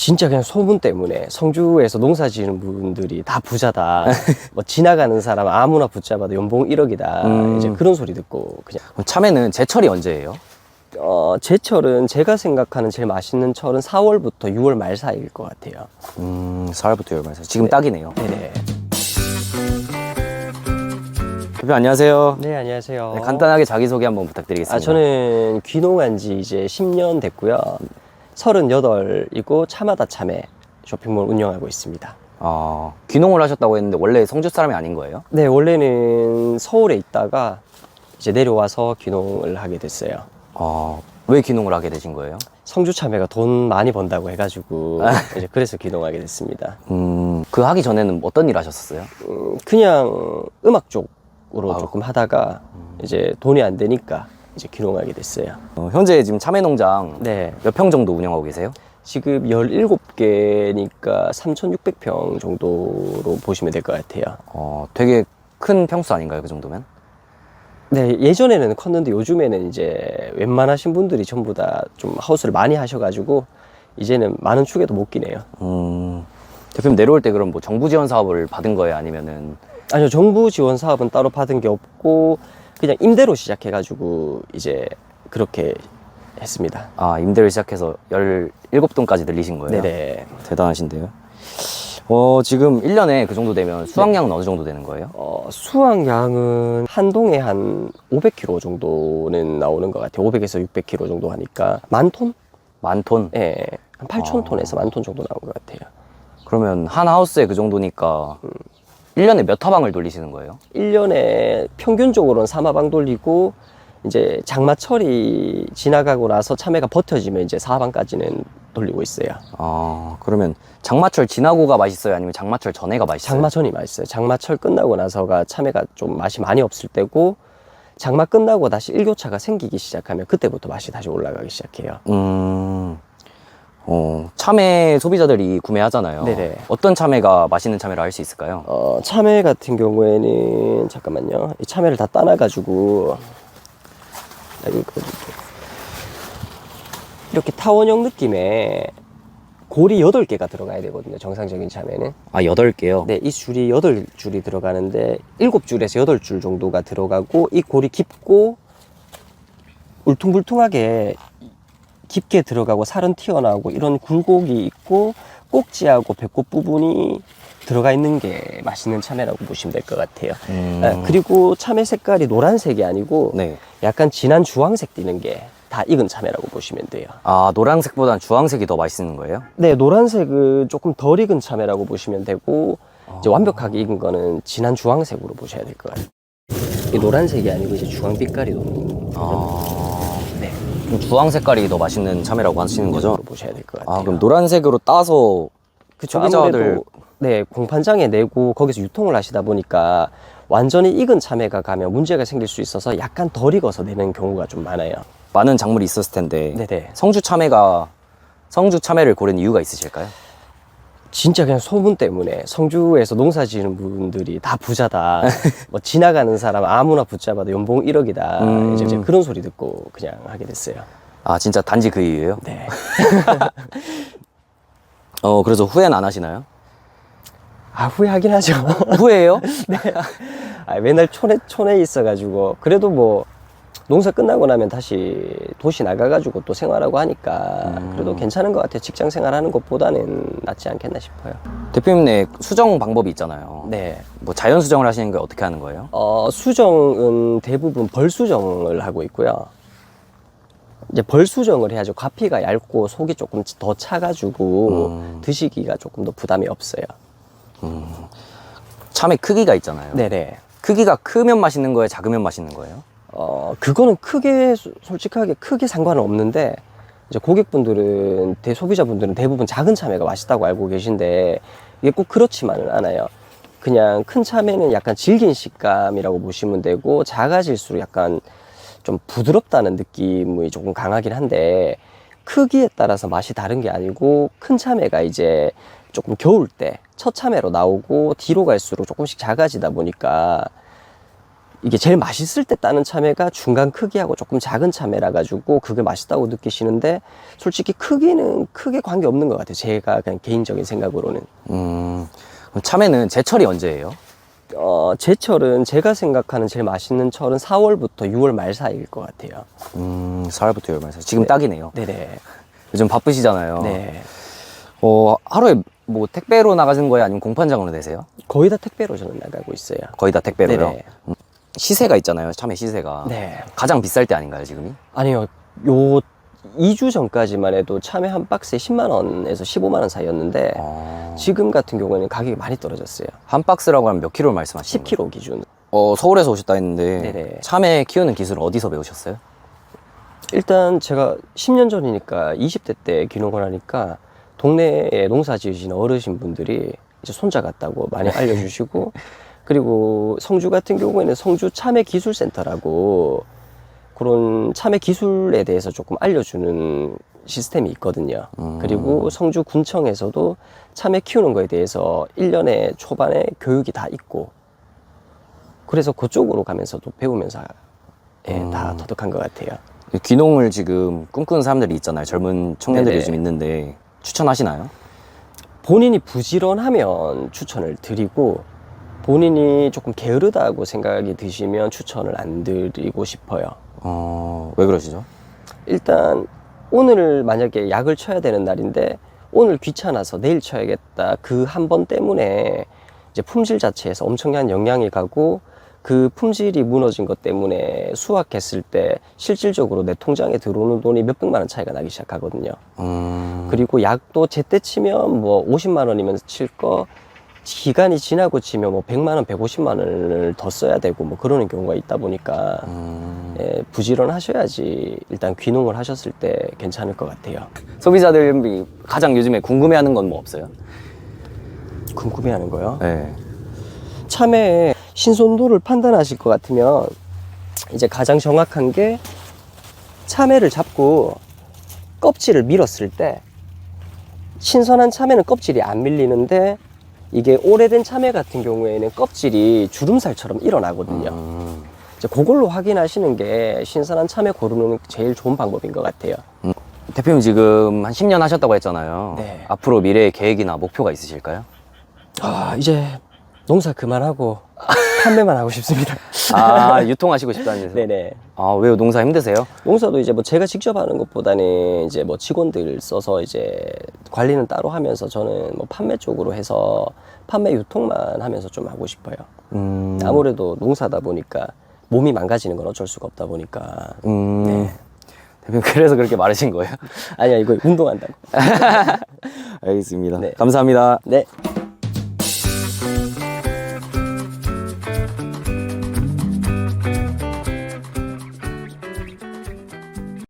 진짜 그냥 소문 때문에 성주에서 농사 지는 분들이 다 부자다. 뭐 지나가는 사람 아무나 붙잡아도 연봉 1억이다. 음. 이제 그런 소리 듣고 그냥 그럼 참외는 제철이 언제예요? 어, 제철은 제가 생각하는 제일 맛있는 철은 4월부터 6월 말 사이일 것 같아요. 음, 4월부터 열말서 지금 딱이네요. 네네. 대표 안녕하세요. 네, 안녕하세요. 네, 간단하게 자기소개 한번 부탁드리겠습니다. 아, 저는 귀농한 지 이제 10년 됐고요. 38이고 차마다 참외 쇼핑몰 운영하고 있습니다. 어, 귀농을 하셨다고 했는데 원래 성주 사람이 아닌 거예요? 네, 원래는 서울에 있다가 이제 내려와서 귀농을 하게 됐어요. 어, 왜 귀농을 하게 되신 거예요? 성주 참외가 돈 많이 번다고 해가지고 이제 그래서 귀농하게 됐습니다. 음, 그 하기 전에는 어떤 일 하셨었어요? 음, 그냥 음악 쪽으로 아. 조금 하다가 이제 돈이 안 되니까 이제 귀농하게 됐어요. 어, 현재 지금 참외 농장 네, 몇 평 정도 운영하고 계세요? 지금 17개니까 3,600평 정도로 보시면 될 것 같아요. 어, 되게 큰 평수 아닌가요? 그 정도면? 네, 예전에는 컸는데 요즘에는 이제 웬만하신 분들이 전부 다 좀 하우스를 많이 하셔가지고 이제는 많은 축에도 못 끼네요. 음, 대표님 내려올 때 그럼 뭐 정부 지원 사업을 받은 거예요? 아니면은 아니요, 정부 지원 사업은 따로 받은 게 없고 그냥 임대로 시작해가지고 이제 그렇게 했습니다. 아, 임대를 시작해서 17동까지 늘리신 거예요? 네네. 대단하신데요. 어, 지금 1년에 그 정도 되면 수확량은 어느 정도 되는 거예요? 어, 수확량은 한 동에 한 500kg 정도는 나오는 것 같아요. 500에서 600kg 정도 하니까 만 톤? 만 톤? 예, 한 8천 아. 톤에서 만 톤 정도 나온 것 같아요. 그러면 한 하우스에 그 정도니까 1년에 몇 화방을 돌리시는 거예요? 1년에 평균적으로는 사마방 돌리고 이제 장마철이 지나가고 나서 참외가 버텨지면 이제 사방까지는 돌리고 있어요. 아, 그러면 장마철 지나고가 맛있어요? 아니면 장마철 전에가 맛있어요? 장마전이 맛있어요. 장마철 끝나고 나서가 참외가 좀 맛이 많이 없을 때고 장마 끝나고 다시 일교차가 생기기 시작하면 그때부터 맛이 다시 올라가기 시작해요. 음, 어, 참외 소비자들이 구매하잖아요. 네네. 어떤 참외가 맛있는 참외라 할수 있을까요? 어, 참외 같은 경우에는 잠깐만요. 이 참외를 다 따놔가지고 이렇게 타원형 느낌의 골이 8개가 들어가야 되거든요. 정상적인 참외는. 아, 8개요? 네, 이 줄이 8줄이 들어가는데 7줄에서 8줄 정도가 들어가고 이 골이 깊고 울퉁불퉁하게 깊게 들어가고 살은 튀어나오고 이런 굴곡이 있고 꼭지하고 배꼽 부분이 들어가 있는 게 맛있는 참외라고 보시면 될 것 같아요. 음, 아, 그리고 참외 색깔이 노란색이 아니고 네. 약간 진한 주황색 띠는 게 다 익은 참외라고 보시면 돼요. 아, 노란색보단 주황색이 더 맛있는 거예요? 네, 노란색은 조금 덜 익은 참외라고 보시면 되고 이제 아. 완벽하게 익은 거는 진한 주황색으로 보셔야 될 것 같아요. 이 노란색이 아니고 이제 주황 빛깔이 도는 아, 주황 색깔이 더 맛있는 참외라고 하시는 거죠? 보셔야 될 것 같아요. 아, 그럼 노란색으로 따서 그쵸, 소비자들 아무래도 네 공판장에 내고 거기서 유통을 하시다 보니까 완전히 익은 참외가 가면 문제가 생길 수 있어서 약간 덜 익어서 내는 경우가 좀 많아요. 많은 작물이 있었을 텐데 네네. 성주 참외가 성주 참외를 고른 이유가 있으실까요? 진짜 그냥 소문 때문에 성주에서 농사 지는 분들이 다 부자다. 뭐 지나가는 사람 아무나 붙잡아도 연봉 1억이다. 음. 이제 그런 소리 듣고 그냥 하게 됐어요. 아 진짜 단지 그 이유예요? 네. 어 그래서 후회는 안 하시나요? 아 후회하긴 하죠. 후회해요? 아, 맨날 촌에 촌에 있어가지고 그래도 뭐 농사 끝나고 나면 다시 도시 나가가지고 또 생활하고 하니까 음. 그래도 괜찮은 것 같아요. 직장 생활하는 것보다는 낫지 않겠나 싶어요. 대표님네 수정 방법이 있잖아요. 네. 뭐 자연 수정을 하시는 게 어떻게 하는 거예요? 어, 수정은 대부분 벌 수정을 하고 있고요. 이제 벌 수정을 해야죠. 과피가 얇고 속이 조금 더 차가지고 음. 드시기가 조금 더 부담이 없어요. 참외 크기가 있잖아요. 네네. 크기가 크면 맛있는 거예요? 작으면 맛있는 거예요? 어, 그거는 크게, 소- 솔직하게 크게 상관은 없는데, 이제 고객분들은, 대소비자분들은 대부분 작은 참외가 맛있다고 알고 계신데, 이게 꼭 그렇지만은 않아요. 그냥 큰 참외는 약간 질긴 식감이라고 보시면 되고, 작아질수록 약간 좀 부드럽다는 느낌이 조금 강하긴 한데, 크기에 따라서 맛이 다른 게 아니고, 큰 참외가 이제 조금 겨울 때 첫 참외로 나오고, 뒤로 갈수록 조금씩 작아지다 보니까, 이게 제일 맛있을 때 따는 참외가 중간 크기하고 조금 작은 참외라 가지고 그게 맛있다고 느끼시는데 솔직히 크기는 크게 관계 없는 것 같아요. 제가 그냥 개인적인 생각으로는. 음, 그럼 참외는 제철이 언제예요? 어, 제철은 제가 생각하는 제일 맛있는 철은 4월부터 6월 말 사이일 것 같아요. 음, 4월부터 6월 말서 지금 딱이네요. 네네. 요즘 바쁘시잖아요. 네. 어, 하루에 뭐 택배로 나가시는 거예요? 아니면 공판장으로 내세요? 거의 다 택배로 저는 나가고 있어요. 거의 다 택배로요? 네네. 음, 시세가 있잖아요. 참외 시세가. 네. 가장 비쌀 때 아닌가요, 지금이? 아니요. 요 2주 전까지만 해도 참외 한 박스에 10만 원에서 15만 원 사이였는데 어... 지금 같은 경우에는 가격이 많이 떨어졌어요. 한 박스라고 하면 몇 킬로를 말씀하시는 거예요? 10kg 기준. 어, 서울에서 오셨다 했는데 네네. 참외 키우는 기술을 어디서 배우셨어요? 일단 제가 10년 전이니까 20대 때 귀농을 하니까 동네에 농사 지으시는 어르신 분들이 이제 손자 같다고 많이 알려주시고 그리고 성주 같은 경우에는 성주 참외 기술센터라고 그런 참외 기술에 대해서 조금 알려주는 시스템이 있거든요. 음. 그리고 성주 군청에서도 참외 키우는 거에 대해서 1년에 초반에 교육이 다 있고 그래서 그쪽으로 가면서도 배우면서 예, 다 음. 터득한 것 같아요. 귀농을 지금 꿈꾸는 사람들이 있잖아요. 젊은 청년들이 네네. 요즘 있는데 추천하시나요? 본인이 부지런하면 추천을 드리고 본인이 조금 게으르다고 생각이 드시면 추천을 안 드리고 싶어요. 어, 왜 그러시죠? 일단 오늘 만약에 약을 쳐야 되는 날인데 오늘 귀찮아서 내일 쳐야겠다 그 한 번 때문에 이제 품질 자체에서 엄청난 영향이 가고 그 품질이 무너진 것 때문에 수확했을 때 실질적으로 내 통장에 들어오는 돈이 몇 백만 원 차이가 나기 시작하거든요. 음, 그리고 약도 제때 치면 뭐 50만 원이면 칠 거 기간이 지나고 치면 뭐 100만 원, 150만 원을 더 써야 되고 뭐 그러는 경우가 있다 보니까 음, 예, 부지런하셔야지 일단 귀농을 하셨을 때 괜찮을 것 같아요. 소비자들이 가장 요즘에 궁금해하는 건 뭐 없어요? 궁금해하는 거요. 네. 참외의 신선도를 판단하실 것 같으면 이제 가장 정확한 게 참외를 잡고 껍질을 밀었을 때 신선한 참외는 껍질이 안 밀리는데 이게 오래된 참외 같은 경우에는 껍질이 주름살처럼 일어나거든요. 음, 이제 그걸로 확인하시는 게 신선한 참외 고르는 제일 좋은 방법인 것 같아요. 대표님 지금 한 10년 하셨다고 했잖아요. 네. 앞으로 미래의 계획이나 목표가 있으실까요? 아 이제 농사 그만하고 판매만 하고 싶습니다. 아, 유통하시고 싶다는 데서. 네네. 아, 왜요? 농사 힘드세요? 농사도 이제 뭐 제가 직접 하는 것보다는 이제 뭐 직원들 써서 이제 관리는 따로 하면서 저는 뭐 판매 쪽으로 해서 판매 유통만 하면서 좀 하고 싶어요. 음, 아무래도 농사다 보니까 몸이 망가지는 건 어쩔 수가 없다 보니까 음, 네. 대표님 그래서 그렇게 말하신 거예요? 아니야 이거 운동한다고. 알겠습니다. 네. 감사합니다. 네.